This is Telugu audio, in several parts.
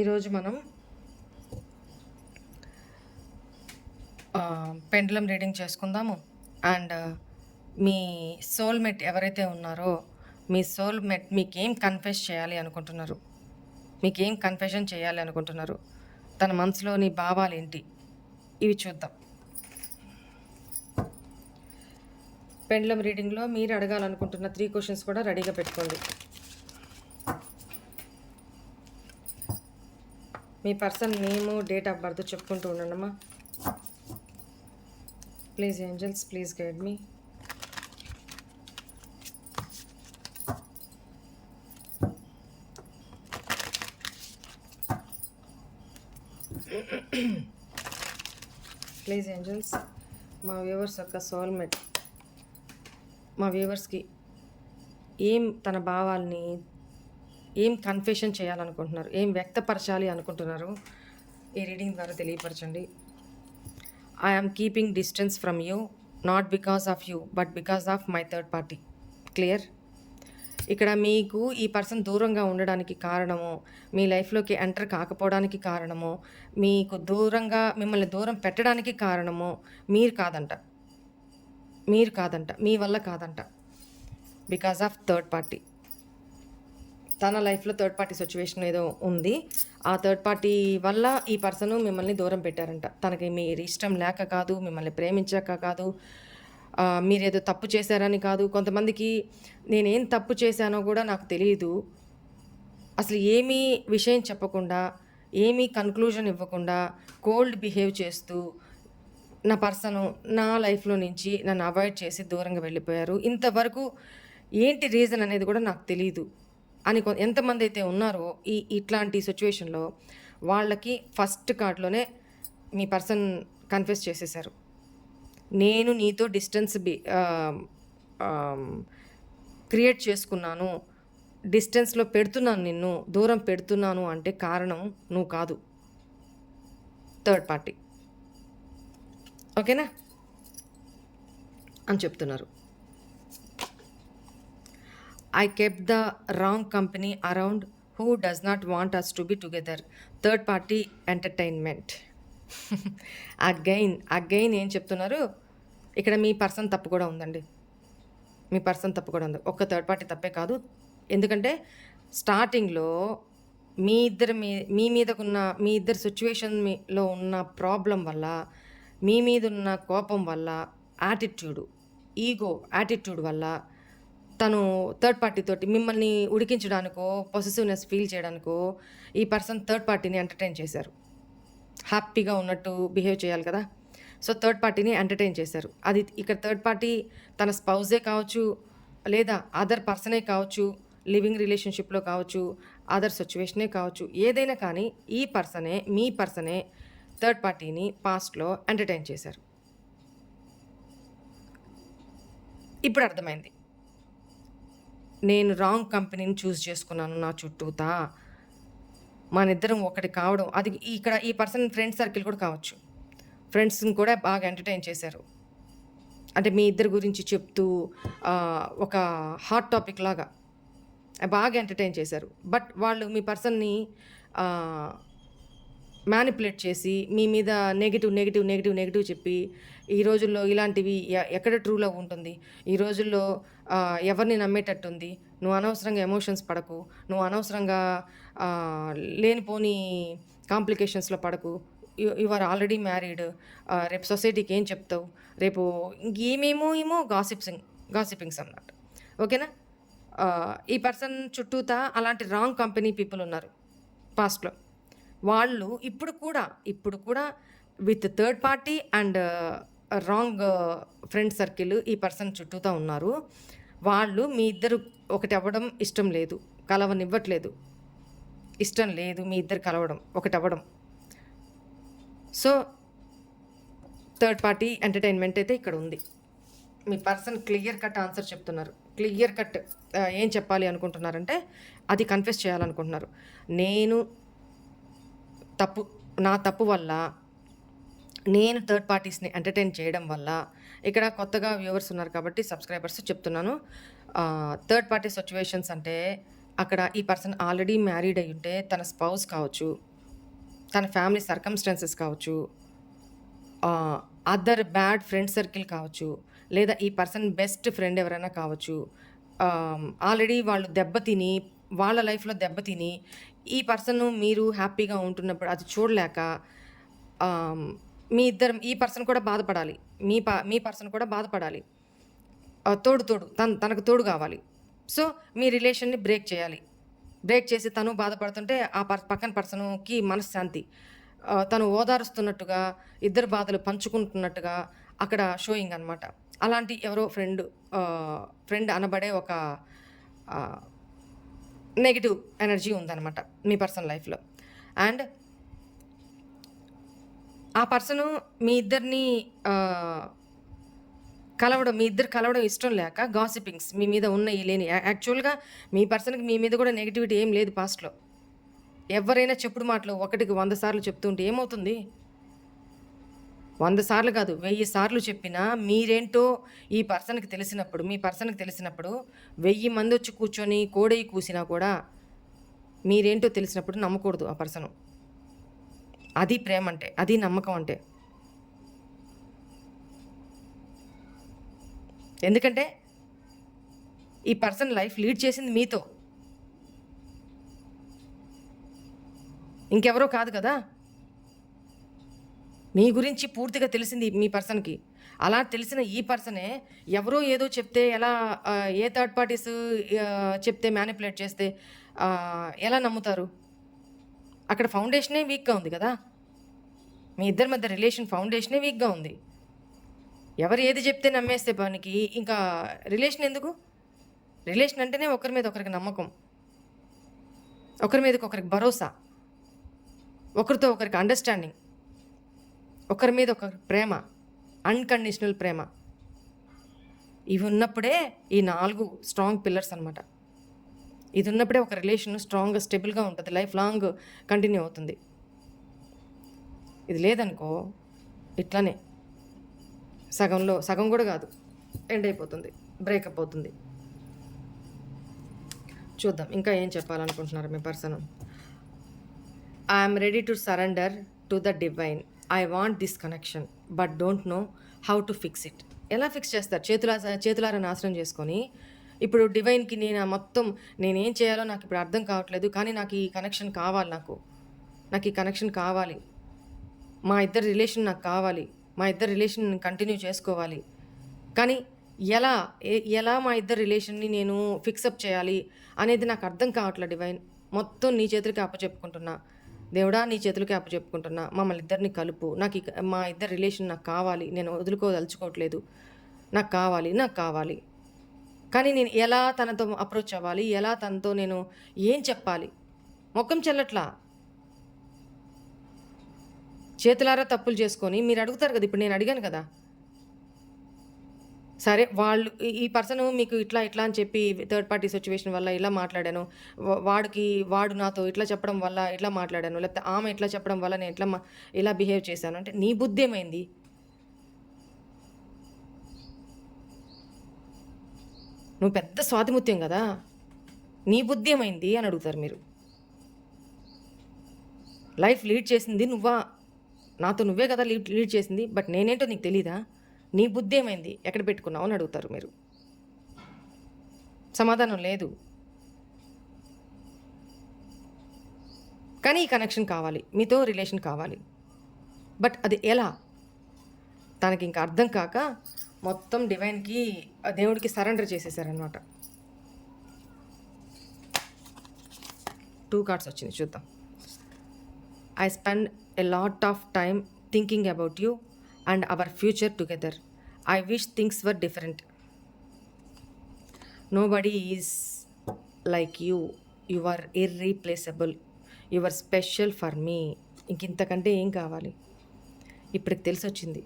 ఈరోజు మనం పెండ్లం రీడింగ్ చేసుకుందాము. అండ్ మీ సోల్మేట్ ఎవరైతే ఉన్నారో మీ సోల్మేట్ మీకేం కన్ఫెస్ చేయాలి అనుకుంటున్నారు? మీకేం కన్ఫెషన్ చేయాలి అనుకుంటున్నారు? తన మనసులోని భావాలు ఏంటి ఇవి చూద్దాం. పెండ్లం రీడింగ్లో మీరు అడగాలనుకుంటున్న త్రీ క్వశ్చన్స్ కూడా రెడీగా పెట్టుకోండి. మీ person name date of birth చెప్పుకుంటూ ఉండండమ్మా. Please angels please guide me. Please angels మా వ్యూవర్స్ యొక్క సోల్మేట్ మా వ్యూవర్స్కి ఏం తన భావాల్ని ఏం కన్ఫెషన్ చేయాలనుకుంటున్నారు? ఏం వ్యక్తపరచాలి అనుకుంటున్నారు? ఈ రీడింగ్ ద్వారా తెలియపరచండి. I keeping distance from you not because of you but because of my third party clear ఇక్కడ మీకు ఈ పర్సన్ దూరంగా ఉండడానికి కారణము మీ లైఫ్లోకి ఎంటర్ కాకపోవడానికి కారణము మీకు దూరంగా మిమ్మల్ని దూరం పెట్టడానికి కారణము మీరు కాదంట. మీరు కాదంట. మీ వల్ల కాదంట. బికాస్ ఆఫ్ థర్డ్ పార్టీ తన లైఫ్లో థర్డ్ పార్టీ సిచ్యువేషన్ ఏదో ఉంది. ఆ థర్డ్ పార్టీ వల్ల ఈ పర్సన్ మిమ్మల్ని దూరం పెట్టారంట. తనకి మీరు ఇష్టం లేక కాదు మిమ్మల్ని ప్రేమించాక కాదు మీరేదో తప్పు చేశారని కాదు. కొంతమందికి నేనేం తప్పు చేశానో కూడా నాకు తెలియదు అసలు ఏమీ విషయం చెప్పకుండా ఏమీ కన్క్లూజన్ ఇవ్వకుండా కోల్డ్ బిహేవ్ చేస్తూ నా పర్సను నా లైఫ్లో నుంచి నన్ను అవాయిడ్ చేసి దూరంగా వెళ్ళిపోయారు. ఇంతవరకు ఏంటి రీజన్ అనేది కూడా నాకు తెలియదు అని ఎంతమంది అయితే ఉన్నారో ఈ ఇట్లాంటి సిచ్యువేషన్లో వాళ్ళకి ఫస్ట్ కార్డ్లోనే మీ పర్సన్ కన్ఫెస్ చేసేసారు. నేను నీతో డిస్టెన్స్ బి క్రియేట్ చేసుకున్నాను. డిస్టెన్స్లో పెడుతున్నాను నిన్ను దూరం పెడుతున్నాను అంటే కారణం నువ్వు కాదు. Third party. ఓకేనా? అని చెప్తున్నారు. I kept the wrong company around who does not want us to be together third party entertainment again again ఏం చెప్తున్నారు? ఇక్కడ మీ పర్సన్ తప్పు కూడా ఉందండి. మీ పర్సన్ తప్పు కూడా ఉంది. ఒక్క థర్డ్ పార్టీ తప్పే కాదు. ఎందుకంటే స్టార్టింగ్లో మీ ఇద్దరు మీ మీ మీదకున్న మీ ఇద్దరు సిచ్యువేషన్లో ఉన్న ప్రాబ్లం వల్ల మీ మీద ఉన్న కోపం వల్ల యాటిట్యూడ్ ఈగో యాటిట్యూడ్ వల్ల తను థర్డ్ పార్టీ తోటి మిమ్మల్ని ఉడికించడానికో పొసెసివ్నెస్ ఫీల్ చేయడానికో ఈ పర్సన్ థర్డ్ పార్టీని ఎంటర్టైన్ చేశారు. హ్యాపీగా ఉన్నట్టు బిహేవ్ చేయాలి కదా. సో థర్డ్ పార్టీని ఎంటర్టైన్ చేశారు. అది ఇక్కడ థర్డ్ పార్టీ తన స్పౌజే కావచ్చు లేదా అదర్ పర్సనే కావచ్చు లివింగ్ రిలేషన్షిప్లో కావచ్చు అదర్ సిచ్యువేషనే కావచ్చు ఏదైనా కానీ ఈ పర్సనే మీ పర్సనే థర్డ్ పార్టీని పాస్ట్లో ఎంటర్టైన్ చేశారు. ఇప్పుడు అర్థమైంది. నేను రాంగ్ కంపెనీని చూస్ చేసుకున్నాను నా చుట్టూతా. మన ఇద్దరం ఒకటి కావడం అది ఇక్కడ ఈ పర్సన్ ఫ్రెండ్ సర్కిల్ కూడా కావచ్చు. ఫ్రెండ్స్ని కూడా బాగా ఎంటర్టైన్ చేశారు. అంటే మీ ఇద్దరి గురించి చెప్తూ ఒక హాట్ టాపిక్ లాగా బాగా ఎంటర్టైన్ చేశారు. బట్ వాళ్ళు మీ పర్సన్ని మ్యానిపులేట్ చేసి మీ మీద నెగిటివ్ నెగిటివ్ నెగిటివ్ నెగిటివ్ చెప్పి ఈ రోజుల్లో ఇలాంటివి ఎ- ఎక్కడ ట్రూలో ఉంటుంది? ఈ రోజుల్లో ఎవరిని నమ్మేటట్టుంది? నువ్వు అనవసరంగా ఎమోషన్స్ పడకు. నువ్వు అనవసరంగా లేనిపోని కాంప్లికేషన్స్లో పడకు. యు ఆర్ ఆల్రెడీ మ్యారీడ్ రేపు సొసైటీకి ఏం చెప్తావు? రేపు ఇంకేమేమో ఏమో గాసిప్సింగ్ గాసిపింగ్స్ అన్నమాట. ఓకేనా? ఈ పర్సన్ చుట్టూతా అలాంటి రాంగ్ కంపెనీ పీపుల్ ఉన్నారు. పాస్ట్లో వాళ్ళు ఇప్పుడు కూడా ఇప్పుడు కూడా with third party and wrong friend circle ఈ పర్సన్ చుట్టూతా ఉన్నారు. వాళ్ళు మీ ఇద్దరు ఒకటి అవ్వడం ఇష్టం లేదు కలవనివ్వట్లేదు. ఇష్టం లేదు మీ ఇద్దరు కలవడం ఒకటి అవ్వడం. సో థర్డ్ పార్టీ ఎంటర్టైన్మెంట్ అయితే ఇక్కడ ఉంది. మీ పర్సన్ క్లియర్ కట్ ఆన్సర్ చెప్తున్నారు. క్లియర్ కట్ uh, ఏం చెప్పాలి అనుకుంటున్నారంటే అది కన్ఫెస్ చేయాలనుకుంటున్నారు. నేను తప్పు నా తప్పు వల్ల నేను థర్డ్ పార్టీస్ని ఎంటర్టైన్ చేయడం వల్ల ఇక్కడ కొత్తగా వ్యూవర్స్ ఉన్నారు కాబట్టి సబ్స్క్రైబర్స్ చెప్తున్నాను. థర్డ్ పార్టీ సిచ్యువేషన్స్ అంటే అక్కడ ఈ పర్సన్ ఆల్రెడీ మ్యారీడ్ అయి ఉంటే తన స్పౌస్ కావచ్చు తన ఫ్యామిలీ సర్కమ్స్టాన్సెస్ కావచ్చు అదర్ బ్యాడ్ ఫ్రెండ్ సర్కిల్ కావచ్చు లేదా ఈ పర్సన్ బెస్ట్ ఫ్రెండ్ ఎవరైనా కావచ్చు ఆల్రెడీ వాళ్ళు దెబ్బతిని వాళ్ళ లైఫ్లో దెబ్బతిని ఈ పర్సన్ మీరు హ్యాపీగా ఉంటున్నప్పుడు అది చూడలేక మీ ఇద్దరు ఈ పర్సన్ కూడా బాధపడాలి. మీ ప మీ పర్సన్ కూడా బాధపడాలి. తోడు తోడు తన తనకు తోడు కావాలి. సో మీ రిలేషన్ని బ్రేక్ చేయాలి. బ్రేక్ చేసి తను బాధపడుతుంటే ఆ పర్ పక్కన పర్సన్కి మనశ్శాంతి. తను ఓదారుస్తున్నట్టుగా ఇద్దరు బాధలు పంచుకుంటున్నట్టుగా అక్కడ షోయింగ్ అనమాట అలాంటి ఎవరో ఫ్రెండ్ ఫ్రెండ్ అనబడే ఒక నెగిటివ్ ఎనర్జీ ఉందన్నమాట మీ పర్సన్ లైఫ్లో. అండ్ ఆ పర్సను మీ ఇద్దరిని కలవడం మీ ఇద్దరు కలవడం ఇష్టం లేక గాసిపింగ్స్ మీ మీద ఉన్నాయి లేని యాక్చువల్గా మీ పర్సన్కి మీ మీద కూడా నెగిటివిటీ ఏం లేదు పాస్ట్లో. ఎవరైనా చెప్పుడు మాటలు ఒకటికి వంద సార్లు చెప్తుంటే ఏమవుతుంది? వంద సార్లు కాదు వెయ్యి సార్లు చెప్పినా మీరేంటో ఈ పర్సన్కి తెలిసినప్పుడు మీ పర్సన్కి తెలిసినప్పుడు వెయ్యి మంది వచ్చి కూర్చొని కోడయి కూసినా కూడా మీరేంటో తెలిసినప్పుడు నమ్మకూడదు ఆ పర్సను. అది ప్రేమ అంటే అది నమ్మకం అంటే. ఎందుకంటే ఈ పర్సన్ లైఫ్ లీడ్ చేసింది మీతో. ఇంకెవరో కాదు కదా? మీ గురించి పూర్తిగా తెలిసింది మీ పర్సన్కి. అలా తెలిసిన ఈ పర్సనే ఎవరో ఏదో చెప్తే ఎలా ఏ థర్డ్ పార్టీస్ చెప్తే మ్యానిపులేట్ చేస్తే ఎలా నమ్ముతారు? అక్కడ ఫౌండేషనే వీక్గా ఉంది కదా? మీ ఇద్దరి మధ్య రిలేషన్ ఫౌండేషనే వీక్గా ఉంది. ఎవరు ఏది చెప్తే నమ్మేస్తే పనికి ఇంకా రిలేషన్ ఎందుకు? రిలేషన్ అంటేనే ఒకరి మీద ఒకరికి నమ్మకం. ఒకరి మీదకి ఒకరికి భరోసా. ఒకరితో ఒకరికి అండర్స్టాండింగ్ ఒకరి మీద ఒక ప్రేమ అన్కండిషనల్ ప్రేమ. ఇవి ఉన్నప్పుడే ఈ నాలుగు స్ట్రాంగ్ పిల్లర్స్ అనమాట ఇది ఉన్నప్పుడే ఒక రిలేషన్ స్ట్రాంగ్ స్టెబుల్గా ఉంటుంది లైఫ్ లాంగ్ కంటిన్యూ అవుతుంది. ఇది లేదనుకో ఇట్లానే సగంలో సగం కూడా కాదు ఎండ్ అయిపోతుంది బ్రేకప్ అవుతుంది. చూద్దాం ఇంకా ఏం చెప్పాలనుకుంటున్నారు మీ person I'm ready to surrender to the divine I want this connection but don't know how to fix it ఎలా ఫిక్స్ చేస్తారు? చేతుల చేతులారా నాశనం చేసుకొని ఇప్పుడు డివైన్కి నేను మొత్తం నేనేం చేయాలో నాకు ఇప్పుడు అర్థం కావట్లేదు కానీ నాకు ఈ కనెక్షన్ కావాలి నాకు. నాకు ఈ కనెక్షన్ కావాలి. మా ఇద్దరి రిలేషన్ నాకు కావాలి. మా ఇద్దరి రిలేషన్ కంటిన్యూ చేసుకోవాలి. కానీ ఎలా ఎలా మా ఇద్దరి రిలేషన్ని నేను ఫిక్సప్ చేయాలి అనేది నాకు అర్థం కావట్లేదు డివైన్ మొత్తం నీ చేతులకి అప్పచెప్పుకుంటున్నా. దేవుడా నీ చేతులకి అప్పచెప్పుకుంటున్నా. మమ్మల్ని ఇద్దరిని కలుపు. నాకు మా ఇద్దరు రిలేషన్ నాకు కావాలి. నేను వదులుకోదలుచుకోవట్లేదు. నాకు కావాలి నాకు కావాలి. కానీ నేను ఎలా తనతో అప్రోచ్ అవ్వాలి? ఎలా తనతో నేను ఏం చెప్పాలి? మొక్కం చెల్లట్లా? చేతులారా తప్పులు చేసుకొని మీరు అడుగుతారు కదా ఇప్పుడు నేను అడిగాను కదా. సరే వాళ్ళు ఈ- పర్సన్ మీకు ఇట్లా ఇట్లా అని చెప్పి థర్డ్ పార్టీ సిచ్యువేషన్ వల్ల ఇలా మాట్లాడాను. వా- వాడికి వాడు నాతో ఇట్లా చెప్పడం వల్ల ఇట్లా మాట్లాడాను. లేకపోతే ఆమె ఇట్లా చెప్పడం వల్ల నేను ఇట్లా ఇలా బిహేవ్ చేశాను. అంటే నీ బుద్ధి ఏమైంది? నువ్వు పెద్ద స్వాతిముత్యం కదా. నీ బుద్ధి ఏమైంది అని అడుగుతారు మీరు. లైఫ్ లీడ్ చేసింది నువ్వా? నాతో నువ్వే కదా లీడ్ లీడ్ చేసింది. బట్ నేనేంటో నీకు తెలీదా? నీ బుద్ధి ఏమైంది? ఎక్కడ పెట్టుకున్నావు అని అడుగుతారు మీరు. సమాధానం లేదు. కానీ ఈ కనెక్షన్ కావాలి. మీతో రిలేషన్ కావాలి. బట్ అది ఎలా? తనకి ఇంకా అర్థం కాక మొత్తం డివైన్కి దేవుడికి సరెండర్ చేసేసారనమాట టూ కార్డ్స్ వచ్చింది చూద్దాం. I spend a lot of time thinking about you and our future together. I wish things were different. Nobody is like you you are irreplaceable you your special for me ఇంక ఇంతకంటే ఏం కావాలి? ఇప్పటికి తెలిసి వచ్చింది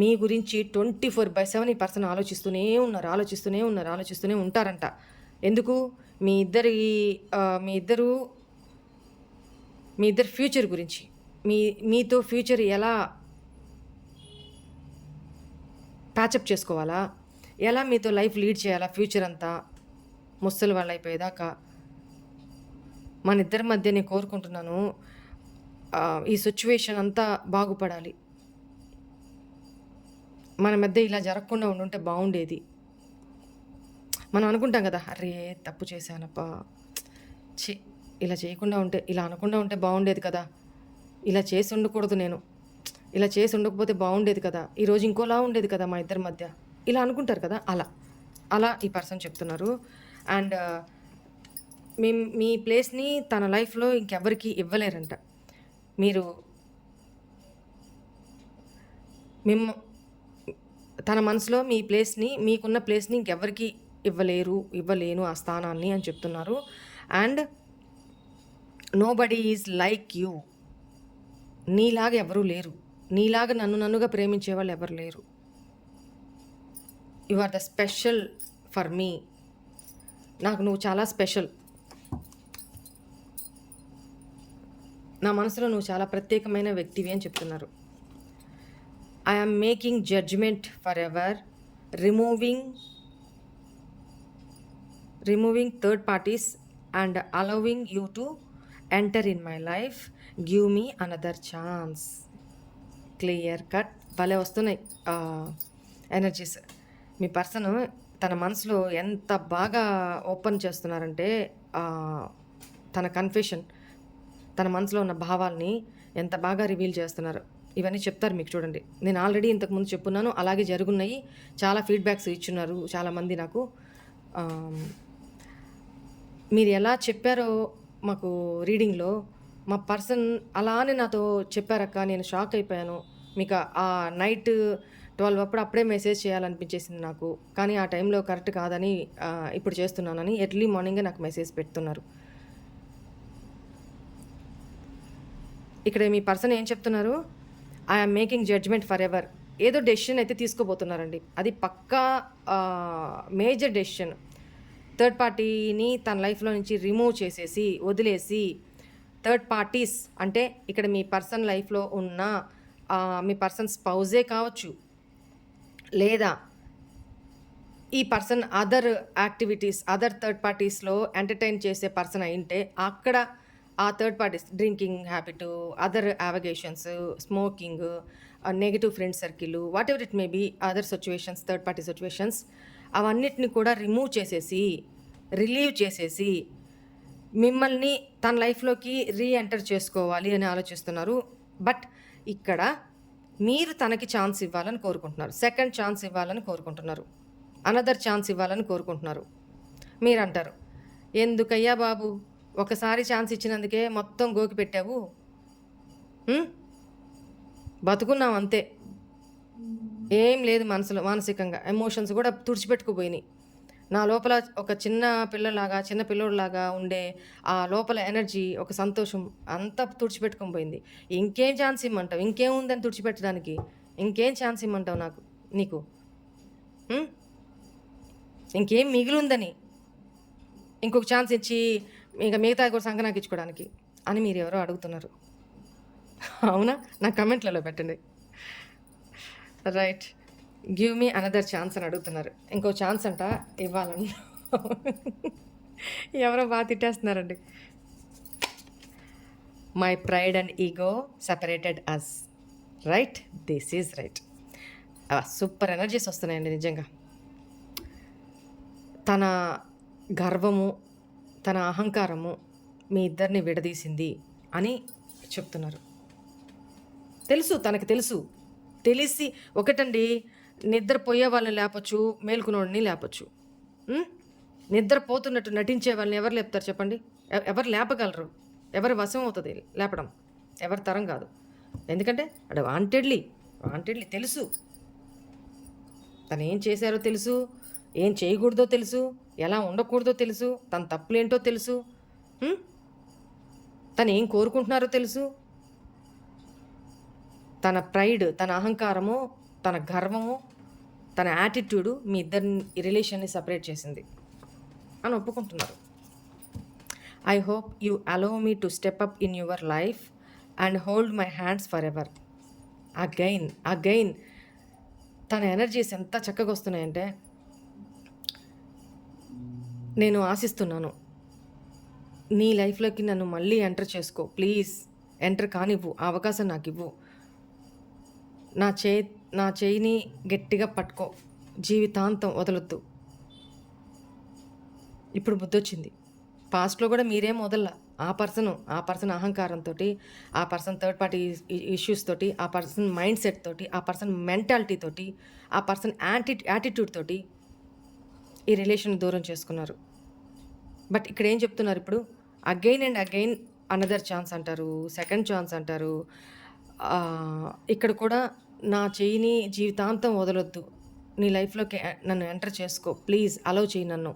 మీ గురించి ట్వంటీ ఫోర్ బై సెవెన్ ఈ పర్సన్ ఆలోచిస్తూనే ఉన్నారు ఆలోచిస్తూనే ఉన్నారు ఆలోచిస్తూనే ఉంటారంట. ఎందుకు? మీ ఇద్దరి మీ ఇద్దరు మీ ఇద్దరు ఫ్యూచర్ గురించి. మీ మీతో ఫ్యూచర్ ఎలా ప్యాచప్ చేసుకోవాలా? ఎలా మీతో లైఫ్ లీడ్ చేయాలా? ఫ్యూచర్ అంతా ముసలి వాళ్ళు అయిపోయేదాకా. మన ఇద్దరి మధ్య నేను కోరుకుంటున్నాను ఈ సిచ్యువేషన్ అంతా బాగుపడాలి. మన మధ్య ఇలా జరగకుండా ఉండుంటే బాగుండేది. మనం అనుకుంటాం కదా అరే తప్పు చేశానప్పా. చే ఇలా చేయకుండా ఉంటే ఇలా అనకుండా ఉంటే బాగుండేది కదా. ఇలా చేసి ఉండకూడదు నేను. ఇలా చేసి ఉండకపోతే బాగుండేది కదా. ఈరోజు ఇంకోలా ఉండేది కదా మా ఇద్దరి మధ్య. ఇలా అనుకుంటారు కదా అలా. అలా ఈ పర్సన్ చెప్తున్నారు. అండ్ మీ మీ ప్లేస్ని తన లైఫ్లో ఇంకెవరికి ఇవ్వలేరంట. మీరు మిమ్మ తన మనసులో మీ ప్లేస్ని మీకున్న ప్లేస్ని ఇంకెవరికి ఇవ్వలేరు ఇవ్వలేను ఆ స్థానాన్ని అని చెప్తున్నారు. And nobody is like you నీలాగా ఎవరూ లేరు. నీలాగా నన్ను నన్నుగా ప్రేమించే వాళ్ళు ఎవరు లేరు. You are the special for me నాకు నువ్వు చాలా స్పెషల్ నా మనసులో నువ్వు చాలా ప్రత్యేకమైన వ్యక్తివి అని చెప్తున్నారు. I am making judgement forever removing removing third parties and allowing you to enter in my life give me another chance clear cut భలే వస్తున్నాయి ఎనర్జీస్ మీ పర్సన్ తన మనసులో ఎంత బాగా ఓపెన్ చేస్తున్నారంటే తన కన్ఫెషన్ తన మనసులో ఉన్న భావాల్ని ఎంత బాగా రివీల్ చేస్తున్నారు. ఇవన్నీ చెప్తారు మీకు చూడండి. నేను ఆల్రెడీ ఇంతకుముందు చెప్పున్నాను అలాగే జరుగున్నాయి. చాలా ఫీడ్బ్యాక్స్ ఇచ్చున్నారు చాలామంది నాకు. మీరు ఎలా చెప్పారో మాకు రీడింగ్లో మా పర్సన్ అలానే నాతో చెప్పారక్క నేను షాక్ అయిపోయాను. మీకు ఆ నైట్ ట్వెల్వ్ అప్పుడు అప్పుడే మెసేజ్ చేయాలనిపించేసింది నాకు. కానీ ఆ టైంలో కరెక్ట్ కాదని ఇప్పుడు చేస్తున్నానని ఎర్లీ మార్నింగే నాకు మెసేజ్ పెడుతున్నారు. ఇక్కడ మీ పర్సన్ ఏం చెప్తున్నారు? I'm making judgement forever ఏదో డెసిషన్ అయితే తీసుకోబోతున్నారండి. అది పక్కా మేజర్ డెసిషన్. థర్డ్ పార్టీని తన లైఫ్లో నుంచి రిమూవ్ చేసేసి వదిలేసి థర్డ్ పార్టీస్ అంటే ఇక్కడ మీ పర్సన్ లైఫ్లో ఉన్న మీ పర్సన్ స్పౌజే కావచ్చు. లేదా ఈ person other activities other third పార్టీస్లో entertain చేసే పర్సన్ అయింటే అక్కడ ఆ third parties drinking habit other avocations smoking negative friend circle whatever it may be other situations third party situations అవన్నిటిని కూడా రిమూవ్ చేసేసి రిలీవ్ చేసేసి మిమ్మల్ని తన లైఫ్లోకి రీ ఎంటర్ చేసుకోవాలి అని ఆలోచిస్తున్నారు. బట్ ఇక్కడ మీరు తనకి ఛాన్స్ ఇవ్వాలని కోరుకుంటున్నారు. సెకండ్ ఛాన్స్ ఇవ్వాలని కోరుకుంటున్నారు. అనదర్ ఛాన్స్ ఇవ్వాలని కోరుకుంటున్నారు. మీరు అంటారు ఎందుకయ్యా బాబు? ఒకసారి ఛాన్స్ ఇచ్చినందుకే మొత్తం గోకి పెట్టావు? బతుకున్నాం అంతే. ఏం లేదు మనసులో మానసికంగా. ఎమోషన్స్ కూడా తుడిచిపెట్టుకుపోయినాయి. నా లోపల ఒక చిన్న పిల్లలాగా చిన్న పిల్లోడిలాగా ఉండే ఆ లోపల ఎనర్జీ ఒక సంతోషం అంతా తుడిచిపెట్టుకొని పోయింది. ఇంకేం ఛాన్స్ ఇమ్మంటావు? ఇంకేం ఉందని తుడిచిపెట్టడానికి? ఇంకేం ఛాన్స్ ఇమ్మంటావు నాకు నీకు? ఇంకేం మిగిలి ఉందని ఇంకొక ఛాన్స్ ఇచ్చి ఇంకా మిగతా కూడా సంకనాకి ఇచ్చుకోవడానికి అని మీరు ఎవరో అడుగుతున్నారు. అవునా? నా కమెంట్లలో పెట్టండి. Right give me another chance అని అడుగుతున్నారు. ఇంకో ఛాన్స్ అంట ఇవ్వాలని. ఎవరో బాగా తిట్టేస్తున్నారండి. My pride and ego separated us right this is right super energies వస్తున్నాయండి నిజంగా. తన గర్వము తన అహంకారము మీ ఇద్దరిని విడదీసింది అని చెప్తున్నారు. తెలుసు తనకు తెలుసు. తెలిసి ఒకటండి నిద్రపోయే వాళ్ళని లేపచ్చు మేల్కునోడిని లేపచ్చు. నిద్రపోతున్నట్టు నటించే వాళ్ళని ఎవరు లేపుతారు చెప్పండి? ఎవరు లేపగలరు? ఎవరు వశం అవుతుంది లేపడం? ఎవరి తరం కాదు. ఎందుకంటే అక్కడ వాంటెడ్లీ వాంటెడ్లీ తెలుసు. తను ఏం చేశారో తెలుసు ఏం చేయకూడదో తెలుసు ఎలా ఉండకూడదో తెలుసు తన తప్పులేంటో తెలుసు. తను ఏం కోరుకుంటున్నారో తెలుసు. తన ప్రైడ్ తన అహంకారము తన గర్వము తన యాటిట్యూడు మీ ఇద్దరి రిలేషన్ని సపరేట్ చేసింది అని ఒప్పుకుంటున్నారు. I hope you allow me to step up in your life and hold my hands forever again again తన ఎనర్జీస్ ఎంత చక్కగా వస్తున్నాయంటే నేను ఆశిస్తున్నాను నీ లైఫ్లోకి నన్ను మళ్ళీ ఎంటర్ చేసుకో. ప్లీజ్ ఎంటర్ కానివ్వు ఆ అవకాశం నాకు ఇవ్వు నా చేయి నా చేయిని గట్టిగా పట్టుకో. జీవితాంతం వదలొద్దు. ఇప్పుడు బుద్ధొచ్చింది. పాస్ట్లో కూడా మీరేం వదల ఆ పర్సన్ ఆ పర్సన్ అహంకారంతో ఆ పర్సన్ థర్డ్ పార్టీ ఇష్యూస్ తోటి ఆ పర్సన్ మైండ్ సెట్ తోటి ఆ పర్సన్ మెంటాలిటీ తోటి ఆ పర్సన్ యాంటి యాటిట్యూడ్ తోటి ఈ రిలేషన్ దూరం చేసుకున్నారు. బట్ ఇక్కడ ఏం చెప్తున్నారు ఇప్పుడు? Again and again another chance అంటారు సెకండ్ ఛాన్స్ అంటారు. ఇక్కడ కూడా నా చెయ్యిని జీవితాంతం వదలొద్దు. నీ లైఫ్లోకి నన్ను ఎంటర్ చేసుకో. ప్లీజ్ అలౌ చేయి నన్ను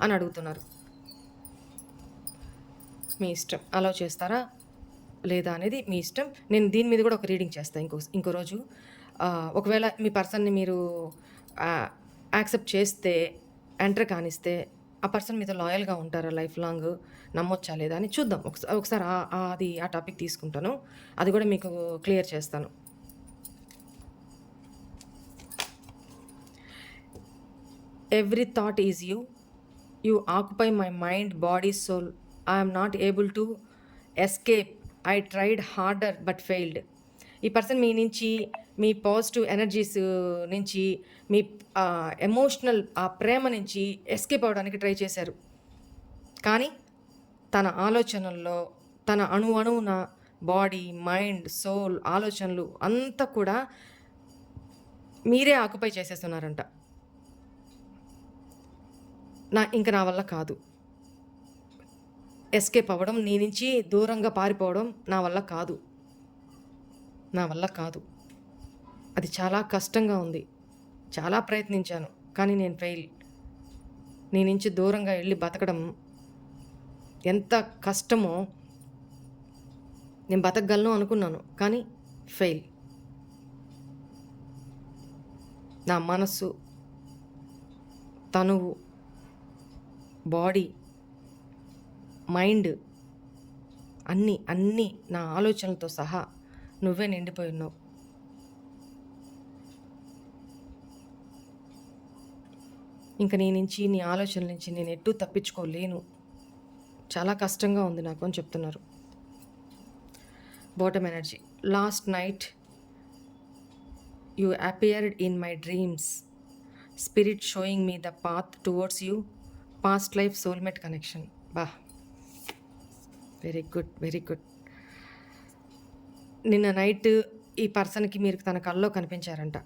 అని అడుగుతున్నారు. మీ ఇష్టం. అలౌ చేస్తారా? లేదా అనేది మీ ఇష్టం. నేను దీని మీద కూడా ఒక రీడింగ్ చేస్తాను ఇంకో ఇంకో రోజు. ఒకవేళ మీ పర్సన్ని మీరు యాక్సెప్ట్ చేస్తే ఎంటర్ కానిస్తే ఆ పర్సన్ మీతో లాయల్గా ఉంటారా లైఫ్ లాంగ్? నమ్మొచ్చా లేదా అని చూద్దాం. ఒకసారి ఒకసారి అది ఆ టాపిక్ తీసుకుంటాను. అది కూడా మీకు క్లియర్ చేస్తాను. Every thought is you you occupy my mind body soul I'm not able to escape I tried harder but failed ఈ పర్సన్ మీ నుంచి మీ పాజిటివ్ ఎనర్జీస్ uh, నుంచి మీ uh, ఎమోషనల్ ఆ ప్రేమ నుంచి ఎస్కేప్ అవ్వడానికి ట్రై చేశారు. కానీ తన ఆలోచనల్లో తన అణు అణువున బాడీ మైండ్ సోల్ ఆలోచనలు అంతా కూడా మీరే ఆక్యుపై చేసేస్తున్నారంట. నా ఇంక నా వల్ల కాదు. ఎస్కేప్ అవ్వడం నీ నుంచి దూరంగా పారిపోవడం నా వల్ల కాదు. నా వల్ల కాదు. అది చాలా కష్టంగా ఉంది. చాలా ప్రయత్నించాను కానీ నేను ఫెయిల్ నీ నుంచి దూరంగా వెళ్ళి బతకడం ఎంత కష్టమో నేను బతకగలను అనుకున్నాను కానీ ఫెయిల్ నా మనస్సు తనువు బాడీ మైండ్ అన్నీ అన్నీ నా ఆలోచనలతో సహా నువ్వే నిండిపోయి ఉన్నావు. ఇంకా నీ నుంచి నీ ఆలోచనల నుంచి నేను ఎట్టూ తప్పించుకోలేను. చాలా కష్టంగా ఉంది నాకు అని చెప్తున్నారు. Bottom energy last night you appeared in my dreams spirit showing me the path towards you past life soulmate connection. బా. Very good very good. నిన్న నైట్ ఈ పర్సన్కి మీరు తన కళ్ళలో కనిపించారంట.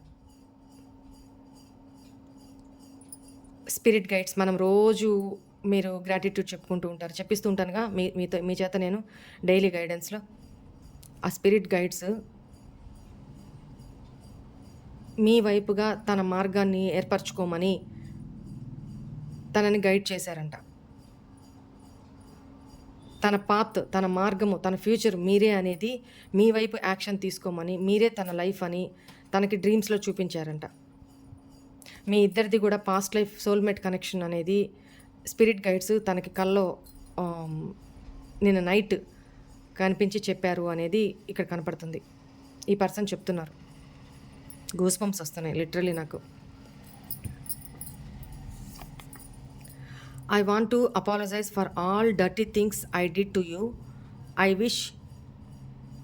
స్పిరిట్ గైడ్స్ మనం రోజు మీరు గ్రాటిట్యూడ్ చెప్పుకుంటూ ఉంటారు. చెప్పిస్తూ ఉంటానుగా మీ మీతో మీ చేత నేను డైలీ గైడెన్స్లో. ఆ స్పిరిట్ గైడ్స్ మీ వైపుగా తన మార్గాన్ని ఏర్పరచుకోమని తనని గైడ్ చేశారంట. తన పాత్ తన మార్గము తన ఫ్యూచర్ మీరే అనేది మీ వైపు యాక్షన్ తీసుకోమని మీరే తన లైఫ్ అని తనకి డ్రీమ్స్లో చూపించారంట. మీ ఇద్దరిది కూడా పాస్ట్ లైఫ్ సోల్మేట్ కనెక్షన్ అనేది స్పిరిట్ గైడ్స్ తనకి కల్లో నిన్న నైట్ కనిపించి చెప్పారు అనేది ఇక్కడ కనపడుతుంది. ఈ పర్సన్ చెప్తున్నారు. గూస్ పంప్స్ వస్తున్నాయి లిటరలీ నాకు. I want to apologize for all dirty things I did to you I wish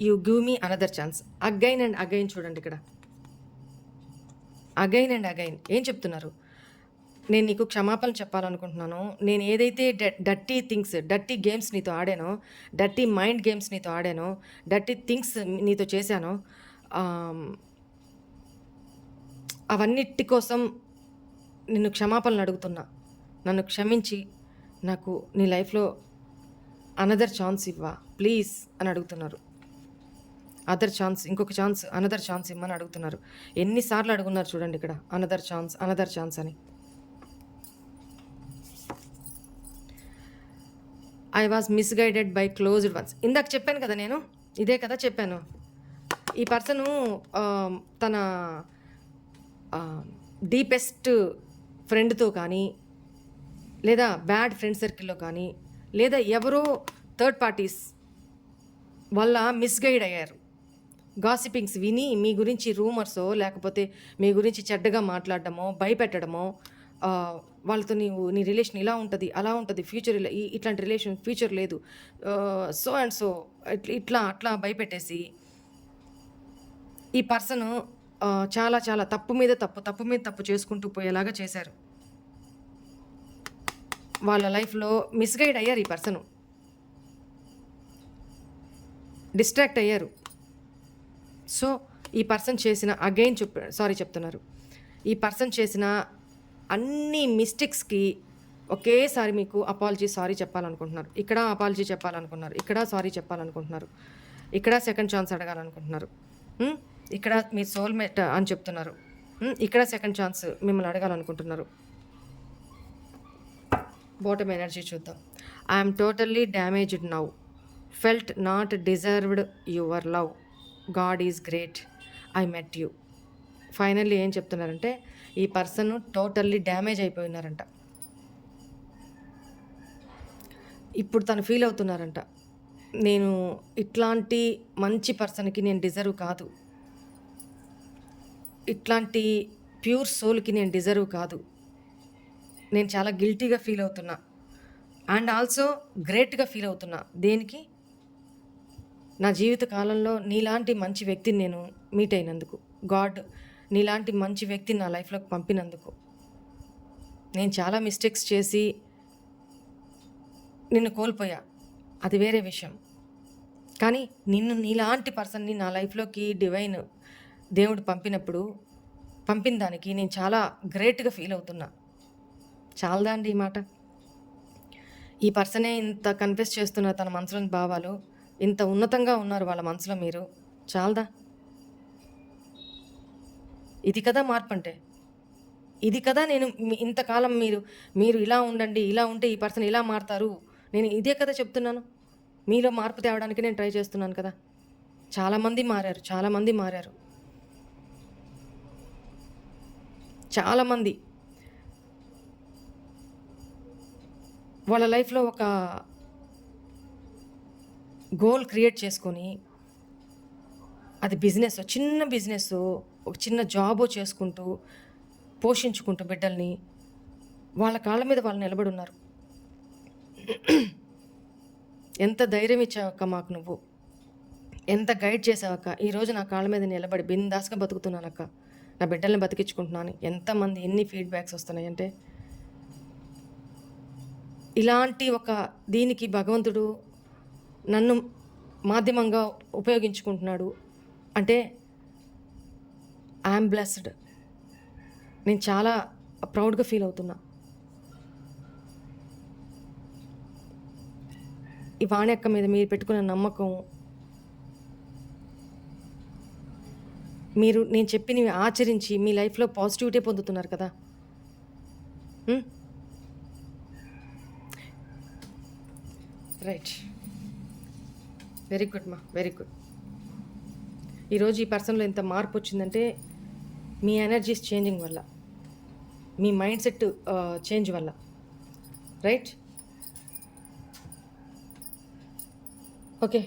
you give me another chance again and again చూడండి ఇక్కడ. అగైన్ అండ్ అగైన్ ఏం చెప్తున్నారు? నేను నీకు క్షమాపణ చెప్పాలనుకుంటున్నాను. నేను ఏదైతే డర్టీ థింగ్స్ డర్టీ గేమ్స్ నీతో ఆడానో డర్టీ మైండ్ గేమ్స్ నీతో ఆడానో డర్టీ థింగ్స్ నీతో చేశానో అవన్నిటి కోసం నిన్ను క్షమాపణలు అడుగుతున్నా. నన్ను క్షమించి నాకు నీ లైఫ్లో అనదర్ ఛాన్స్ ఇవ్వా ప్లీజ్ అని అడుగుతున్నారు. అదర్ ఛాన్స్ ఇంకొక ఛాన్స్ అనదర్ ఛాన్స్ ఇమ్మని అడుగుతున్నారు. ఎన్నిసార్లు అడుగున్నారు చూడండి ఇక్కడ అనదర్ ఛాన్స్ అనదర్ ఛాన్స్ అని. I was misguided by closed ones ఇందాక చెప్పాను కదా నేను ఇదే కదా చెప్పాను. ఈ పర్సను తన డీపెస్ట్ ఫ్రెండ్తో కానీ లేదా బ్యాడ్ ఫ్రెండ్ సర్కిల్లో కానీ లేదా ఎవరో థర్డ్ పార్టీస్ వల్ల మిస్గైడ్ అయ్యారు. గాసిపింగ్స్ విని మీ గురించి రూమర్సో లేకపోతే మీ గురించి చెడ్డగా మాట్లాడడమో భయపెట్టడమో వాళ్ళతో నీవు నీ రిలేషన్ ఇలా ఉంటుంది అలా ఉంటుంది ఫ్యూచర్ ఇలా ఈ- ఇట్లాంటి రిలేషన్ ఫ్యూచర్ లేదు. సో అండ్ సో ఇట్లా అట్లా భయపెట్టేసి ఈ పర్సన్ చాలా చాలా తప్పు మీద తప్పు తప్పు మీద తప్పు చేసుకుంటూ పోయేలాగా చేశారు. వాళ్ళ లైఫ్లో మిస్గైడ్ అయ్యారు ఈ పర్సన్. డిస్ట్రాక్ట్ అయ్యారు. సో ఈ పర్సన్ చేసిన అగైన్ చెప్ సారీ చెప్తున్నారు. ఈ పర్సన్ చేసిన అన్ని మిస్టేక్స్కి ఒకేసారి మీకు అపాలజీ సారీ చెప్పాలనుకుంటున్నారు. ఇక్కడ అపాలజీ చెప్పాలనుకున్నారు. ఇక్కడ సారీ చెప్పాలనుకుంటున్నారు. ఇక్కడ సెకండ్ ఛాన్స్ అడగాలనుకుంటున్నారు. ఇక్కడ మీ సోల్మేట్ అని చెప్తున్నారు. ఇక్కడ సెకండ్ ఛాన్స్ మిమ్మల్ని అడగాలనుకుంటున్నారు. బాటమ్ ఎనర్జీ చూద్దాం. I'm totally damaged now felt not deserved your love God is great I met you finally ఏం చెప్తున్నారంటే ఈ పర్సన్ టోటల్లీ డ్యామేజ్ అయిపోయినారంట. ఇప్పుడు తను ఫీల్ అవుతున్నారంట. నేను ఇట్లాంటి మంచి పర్సన్కి నేను డిజర్వ్ కాదు. ఇట్లాంటి ప్యూర్ సోల్కి నేను డిజర్వ్ కాదు. నేను చాలా గిల్టీగా ఫీల్ అవుతున్నా. అండ్ ఆల్సో గ్రేట్గా ఫీల్ అవుతున్నా. దేనికి? నా జీవిత కాలంలో నీలాంటి మంచి వ్యక్తిని నేను మీట్ అయినందుకు. గాడ్ నీలాంటి మంచి వ్యక్తిని నా లైఫ్లోకి పంపినందుకు. నేను చాలా మిస్టేక్స్ చేసి నిన్ను కోల్పోయా. అది వేరే విషయం. కానీ నిన్ను నీలాంటి పర్సన్ని నా లైఫ్లోకి డివైన్ దేవుడు పంపినప్పుడు పంపిన దానికి నేను చాలా గ్రేట్గా ఫీల్ అవుతున్నా. చాలదా అండి ఈ మాట? ఈ పర్సనే ఇంత కన్ఫెస్ చేస్తున్న తన మనసులోని భావాలు ఇంత ఉన్నతంగా ఉన్నారు వాళ్ళ మనసులో మీరు చాలదా? ఇది కదా మార్పు అంటే ఇది కదా నేను ఇంతకాలం మీరు మీరు ఇలా ఉండండి ఇలా ఉంటే ఈ పర్సన్ ఇలా మారుతారు. నేను ఇదే కదా చెప్తున్నాను. మీలో మార్పు తేవడానికి నేను ట్రై చేస్తున్నాను కదా. చాలామంది మారారు చాలామంది మారారు. చాలామంది వాళ్ళ లైఫ్లో ఒక గోల్ క్రియేట్ చేసుకొని అది బిజినెస్ చిన్న బిజినెస్ ఒక చిన్న జాబు చేసుకుంటూ పోషించుకుంటూ బిడ్డల్ని వాళ్ళ కాళ్ళ మీద వాళ్ళు నిలబడి ఉన్నారు ఎంత ధైర్యం ఇచ్చావక్క మాకు నువ్వు? ఎంత గైడ్ చేసావక్క? ఈరోజు నా కాళ్ళ మీద నిలబడి బిందాస్గా బతుకుతున్నానక్క. నా బిడ్డల్ని బతికించుకుంటున్నాను. ఎంతమంది ఎన్ని ఫీడ్బ్యాక్స్ వస్తున్నాయంటే ఇలాంటి ఒక దీనికి భగవంతుడు నన్ను మాధ్యమంగా ఉపయోగించుకుంటున్నాడు. అంటే ఐఎమ్ బ్లెస్డ్ నేను చాలా ప్రౌడ్గా ఫీల్ అవుతున్నా. ఈ వాణ్యక్క మీద మీరు పెట్టుకున్న నమ్మకం మీరు నేను చెప్పినవి ఆచరించి మీ లైఫ్లో పాజిటివిటీ పొందుతున్నారు కదా? రైట్ వెరీ గుడ్ మా వెరీ గుడ్ ఈరోజు ఈ పర్సన్లో ఎంత మార్పు వచ్చిందంటే మీ ఎనర్జీస్ చేంజింగ్ వల్ల. మీ మైండ్ సెట్ చేంజ్ వల్ల. రైట్ ఓకే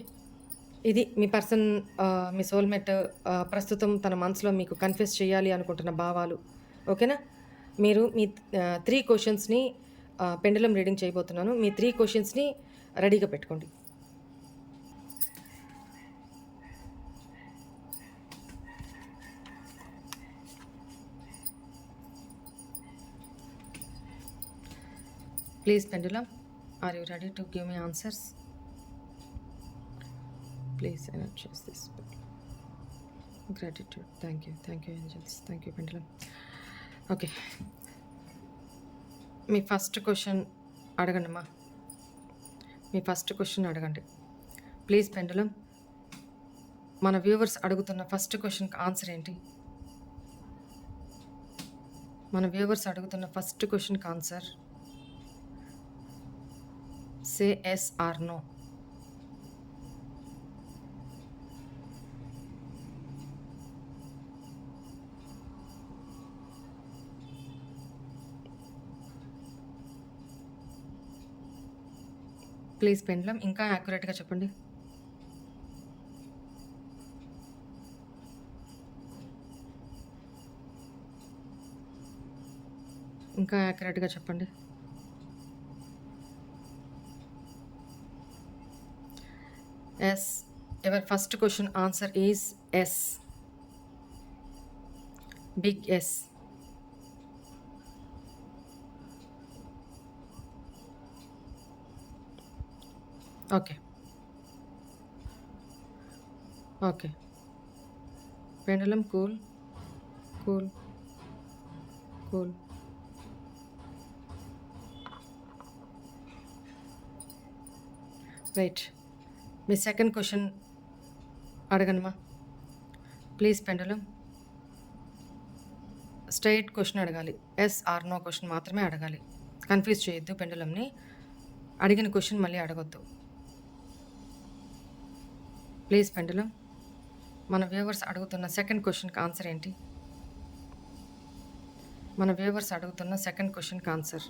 ఇది మీ పర్సన్ uh, మీ సోల్మేట్ uh, ప్రస్తుతం తన మనసులో మీకు కన్ఫ్యూస్ చేయాలి అనుకుంటున్న భావాలు. ఓకేనా మీరు మీ త్రీ క్వశ్చన్స్ని పెండలం రీడింగ్ చేయబోతున్నాను. మీ త్రీ క్వశ్చన్స్ని రెడీగా పెట్టుకోండి. Please pendulum are you ready to give me answers? Please energize this gratitude. Thank you thank you angels thank you pendulum. Okay. Me first question అడగండి అమ్మా మీ ఫస్ట్ క్వశ్చన్ అడగండి. ప్లీజ్ పెండలం మన వ్యూవర్స్ అడుగుతున్న ఫస్ట్ క్వశ్చన్కి ఆన్సర్ ఏంటి? మన వ్యూవర్స్ అడుగుతున్న ఫస్ట్ క్వశ్చన్కి answer say yes or no. Please pendulum. ఇంకా యాక్యురేట్గా చెప్పండి. ఇంకా యాక్యురేట్గా చెప్పండి. Yes ever first question answer is yes big yes okay. Okay. Pendulum cool cool cool. Right. Me second question అడగనమా? Please pendulum. Straight question అడగాలి. ఎస్ ఆర్ నో క్వశ్చన్ మాత్రమే అడగాలి. కన్ఫ్యూజ్ చేయొద్దు పెండలంని. అడిగిన క్వశ్చన్ మళ్ళీ అడగొద్దు. ప్లీజ్ పెండలం మన వ్యూవర్స్ అడుగుతున్న సెకండ్ క్వశ్చన్కి ఆన్సర్ ఏంటి? మన వ్యూవర్స్ అడుగుతున్న సెకండ్ క్వశ్చన్కి ఆన్సర్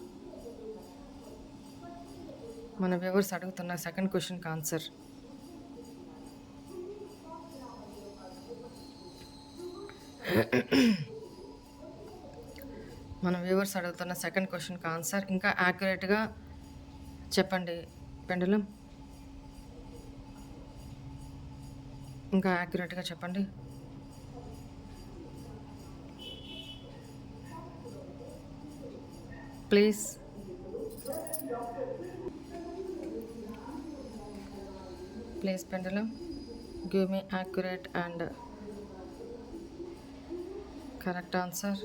మన వ్యూవర్స్ అడుగుతున్న సెకండ్ క్వశ్చన్కి ఆన్సర్ మన వ్యూవర్స్ అడుగుతున్న సెకండ్ క్వశ్చన్కి ఆన్సర్ ఇంకా యాక్యురేట్గా చెప్పండి పెండలం. ఇంకా యాక్యురేట్గా చెప్పండి. Please. Please pendulum. Give me accurate and correct answer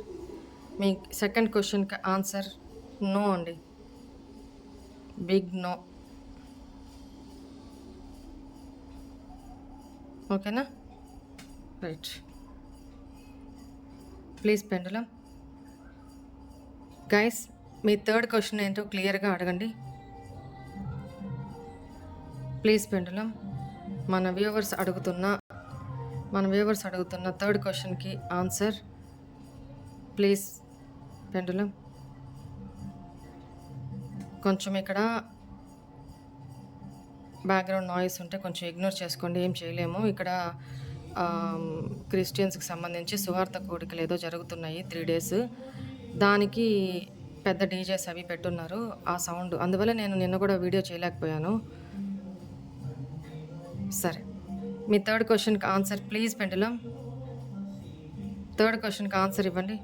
me second క్వశ్చన్కి ఆన్సర్ నో అండి. బిగ్ నో ఓకేనా? రైట్. Please pendulum. గైస్ మీ థర్డ్ క్వశ్చన్ ఏంటో క్లియర్గా అడగండి. ప్లీజ్ పెండలం మన వ్యూవర్స్ అడుగుతున్న మన వ్యూవర్స్ అడుగుతున్న థర్డ్ క్వశ్చన్కి ఆన్సర్. ప్లీజ్ పెండలం. కొంచెం ఇక్కడ బ్యాక్గ్రౌండ్ నాయిస్ ఉంటే కొంచెం ఇగ్నోర్ చేసుకోండి ఏం చేయలేము. ఇక్కడ క్రిస్టియన్స్కి సంబంధించి సువార్త కోడికలు ఏదో జరుగుతున్నాయి త్రీ డేస్. దానికి పెద్ద డీజేస్ అవి పెట్టున్నారు ఆ సౌండ్. అందువల్ల నేను నిన్న కూడా వీడియో చేయలేకపోయాను. సరే. మీ థర్డ్ క్వశ్చన్కి ఆన్సర్ ప్లీజ్ పెండులం. థర్డ్ క్వశ్చన్కి ఆన్సర్ ఇవ్వండి.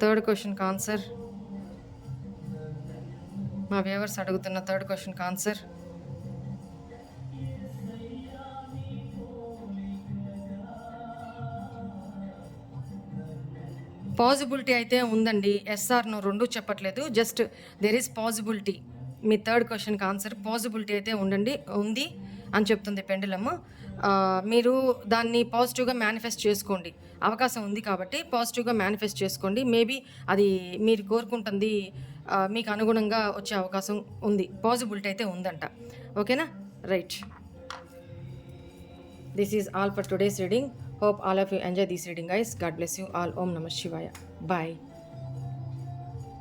థర్డ్ క్వశ్చన్కి ఆన్సర్ మా వ్యూవర్స్ అడుగుతున్న థర్డ్ క్వశ్చన్కి ఆన్సర్. పాజిబిలిటీ అయితే ఉందండి. ఎస్ఆర్ నో రెండు చెప్పట్లేదు. జస్ట్ దెర్ ఈస్ పాజిబిలిటీ మీ థర్డ్ క్వశ్చన్కి ఆన్సర్. పాజిబిలిటీ అయితే ఉండండి ఉంది అని చెప్తుంది పెండలమ్మ. మీరు దాన్ని పాజిటివ్గా మేనిఫెస్ట్ చేసుకోండి. అవకాశం ఉంది కాబట్టి పాజిటివ్గా మేనిఫెస్ట్ చేసుకోండి. మేబీ అది మీరు కోరుకుంటుంది మీకు అనుగుణంగా వచ్చే అవకాశం ఉంది. పాసిబిలిటీ అయితే ఉందంట. ఓకేనా right this is all for today's reading hope all of you enjoy this reading guys God bless you all ఓం నమ శివాయ బాయ్